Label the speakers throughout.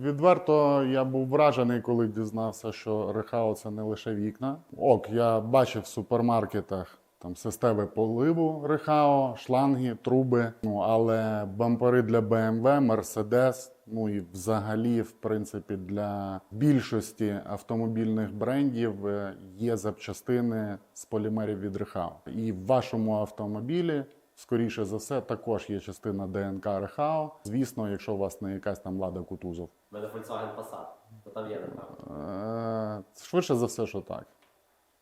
Speaker 1: Відверто я був вражений, коли дізнався, що Рехао це не лише вікна. Ок, я бачив в супермаркетах там системи поливу Рехао, шланги, труби. Ну але бампери для BMW, Mercedes, ну і взагалі, в принципі, для більшості автомобільних брендів е, є запчастини з полімерів від Рехао. І в вашому автомобілі. Скоріше за все, також є частина ДНК Рехао. Звісно, якщо у вас не якась там лада кутузов.
Speaker 2: У мене Volkswagen Passat, то там є напевно.
Speaker 1: Е, Швидше за все, що так.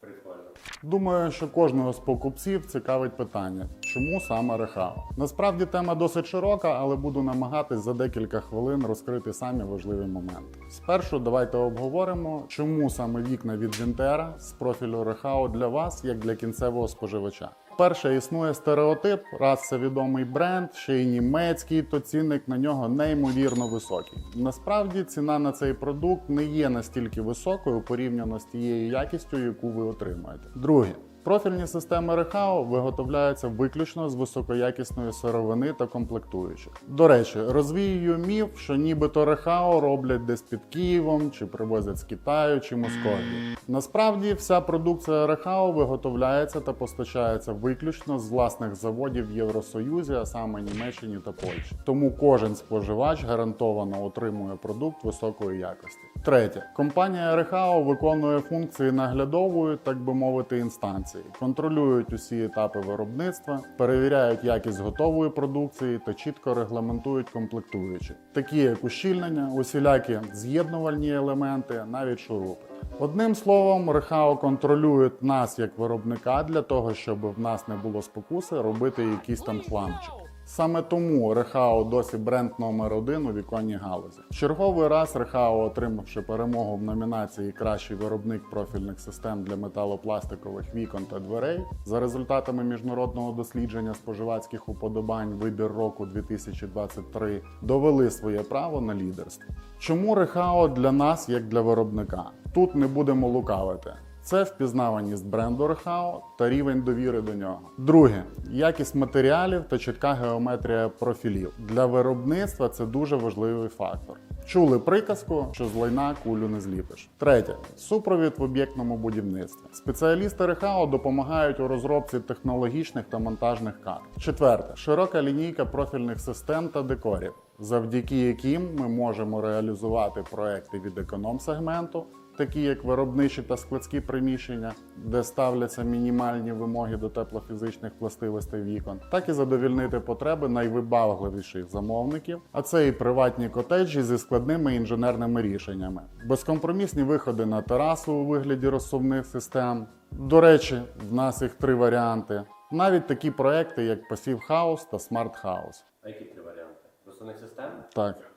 Speaker 2: Прикольно.
Speaker 1: Думаю, що кожного з покупців цікавить питання, чому саме Рехао? Насправді тема досить широка, але буду намагатись за декілька хвилин розкрити самі важливі моменти. Спершу давайте обговоримо, чому саме вікна від Вінтера з профілю Рехао для вас, як для кінцевого споживача. Перше, існує стереотип, раз це відомий бренд, ще й німецький, то цінник на нього неймовірно високий. Насправді ціна на цей продукт не є настільки високою порівняно з тією якістю, яку ви отримаєте. Друге. Профільні системи Рехао виготовляються виключно з високоякісної сировини та комплектуючих. До речі, розвіюю міф, що нібито Рехао роблять десь під Києвом чи привозять з Китаю чи Московії. Насправді, вся продукція Рехао виготовляється та постачається виключно з власних заводів в Євросоюзі, а саме Німеччині та Польщі. Тому кожен споживач гарантовано отримує продукт високої якості. Третє, компанія Рехао виконує функції наглядової, так би мовити, інстанції, контролюють усі етапи виробництва, перевіряють якість готової продукції та чітко регламентують комплектуючі, такі як ущільнення, усілякі з'єднувальні елементи, навіть шурупи. Одним словом, Рехао контролюють нас як виробника для того, щоб в нас не було спокуси робити якийсь там хламчик. Саме тому Рехао досі бренд номер один у віконній галузі. В черговий раз Рехао, отримавши перемогу в номінації Кращий виробник профільних систем для металопластикових вікон та дверей, за результатами міжнародного дослідження споживацьких уподобань Вибір року 2023 довели своє право на лідерство. Чому Рехао для нас як для виробника? Тут не будемо лукавити. Це впізнаваність бренду Рехао та рівень довіри до нього. Друге якість матеріалів та чітка геометрія профілів. Для виробництва це дуже важливий фактор. Чули приказку, що з лайна кулю не зліпиш. Третє супровід в об'єктному будівництві. Спеціалісти Рехао допомагають у розробці технологічних та монтажних карт. Четверте широка лінійка профільних систем та декорів, завдяки яким ми можемо реалізувати проекти від економ-сегменту такі як виробничі та складські приміщення, де ставляться мінімальні вимоги до теплофізичних властивостей вікон, так і задовільнити потреби найвибагливіших замовників, а це і приватні котеджі зі складними інженерними рішеннями, безкомпромісні виходи на терасу у вигляді розсувних систем. До речі, в нас їх три варіанти. Навіть такі проекти, як Passive House та Smart House.
Speaker 2: А які три варіанти? Розсувних систем?
Speaker 1: Так.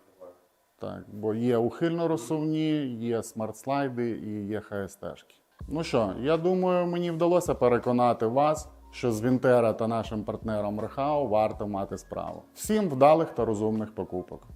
Speaker 1: Так, бо є ухильно розсувні, є смарт-слайди і є ХСТшки. Ну що, я думаю, мені вдалося переконати вас, що з Вінтера та нашим партнером Рехау варто мати справу. Всім вдалих та розумних покупок.